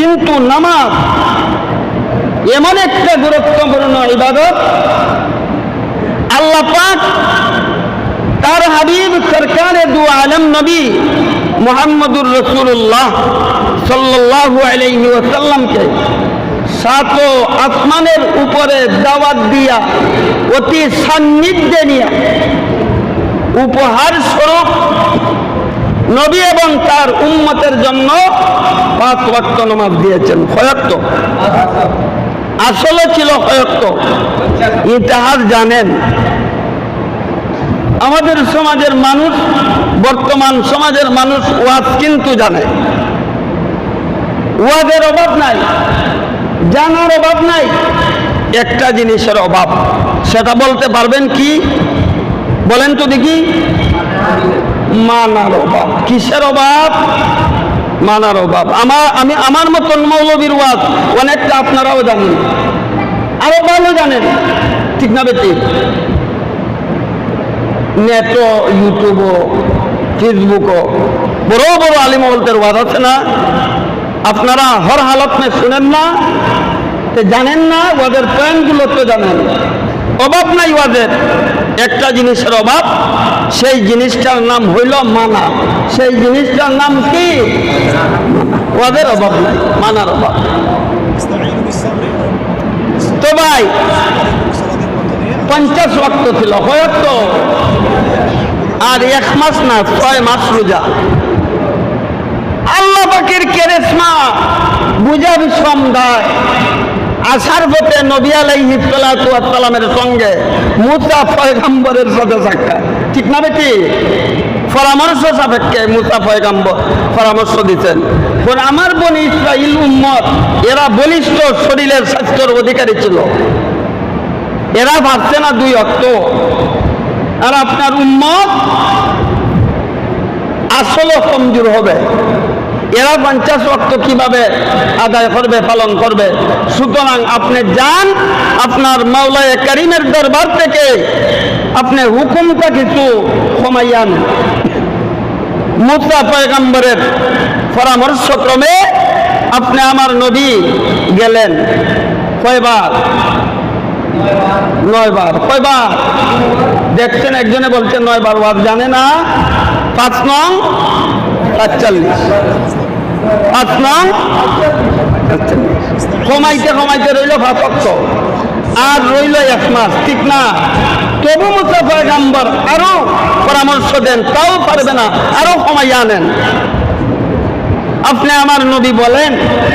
কিন্তু নামাজ এমন একটা গুরুত্বপূর্ণ ইবাদত আল্লাহ পাক তার হাবিব সরকারে দু আলম নবী মোহাম্মদুর রসুল্লাহ আলাইহি ওয়াসাল্লামকে সাত আসমানের উপরে দাওয়াত দিয়া অতি সান্নিধ্যে নিয়ে উপহার স্বরূপ নবী এবং তার উম্মতের জন্য পাঁচ ওয়াক্ত নামাজ দিয়েছেন হয়ত্ত আসলে ছিল হয়ত্ত ইতিহাস জানেন, আমাদের সমাজের মানুষ, বর্তমান সমাজের মানুষ ওয়াজ কিন্তু জানে। ওয়াজের অভাব নাই, জানার অভাব নাই, একটা জিনিসের অভাব। সেটা বলতে পারবেন কি? বলেন তো দেখি। মানার অভাব। কিসের অভাব? মানার অভাব আমার, আমি, আমার মতন মৌলবীর ওয়াজ অনেকটা আপনারাও জানেন। আরও ভালো জানেন। ঠিক না বেটি? নেটও ইউটিউবও, ফেসবুকও, বড় বড় আলিম বলতে ওয়াজ আছে না? আপনারা হর হালত মে শুনেন না? জানেন না? ওদের পয়েন্টগুলো তো জানেন। অভাব নাই ওদের একটা জিনিসের অভাব, সেই জিনিসটার নাম হইল মানা। সেই জিনিসটার নাম কি? ওদের অভাব নাই, মানার অভাব। তো ভাই, পঞ্চাশ রক্ত ছিল, হয়তো আর এক মাস না, ছয় মাস রোজা। আল্লাহ পাকের কেরেসমা বুঝাবি সম দেয় আসার পথে নবী আলাইহি সালামের সঙ্গে মুসা পয়গাম্বরের সাথে সাক্ষাৎ। ঠিক না বেটি? পরামর্শ সাপেক্ষে মুসা পয়গাম্বর পরামর্শ দিচ্ছেন আমার বোন ইসরাইল উম্মত, এরা বলিষ্ঠ শরীরের স্বাস্থ্যের অধিকারী ছিল। এরা ভাবছে না দুই অক্ত। আর আপনার উম্মত আসলে কমজোর হবে। এরা পঞ্চাশ অক্ত কীভাবে আদায় করবে, পালন করবে? সুতরাং আপনি যান, আপনার মাওলায় করিমের দরবার থেকে আপনি হুকুমটা কিছু কমাইয়ান। মুসা পয়গম্বরের পরামর্শক্রমে আপনি আমার নবী গেলেন। কয়বার? নয়বার। কয়বার? দেখছেন, একজনে বলছে, নয়বার। ওয়াজ জানে না। পাঁচ নং? সাতচল্লিশ পাঁচ নং। কমাইতে কমাইতে রইল ভাতক্ত আর রইল এক মাস, ঠিক না? তবু মুসাফা গাম্বার আরও পরামর্শ দেন, তাও পারবে না, আরও কমাইয়া আনেন। আপনি আমার নবী বলেন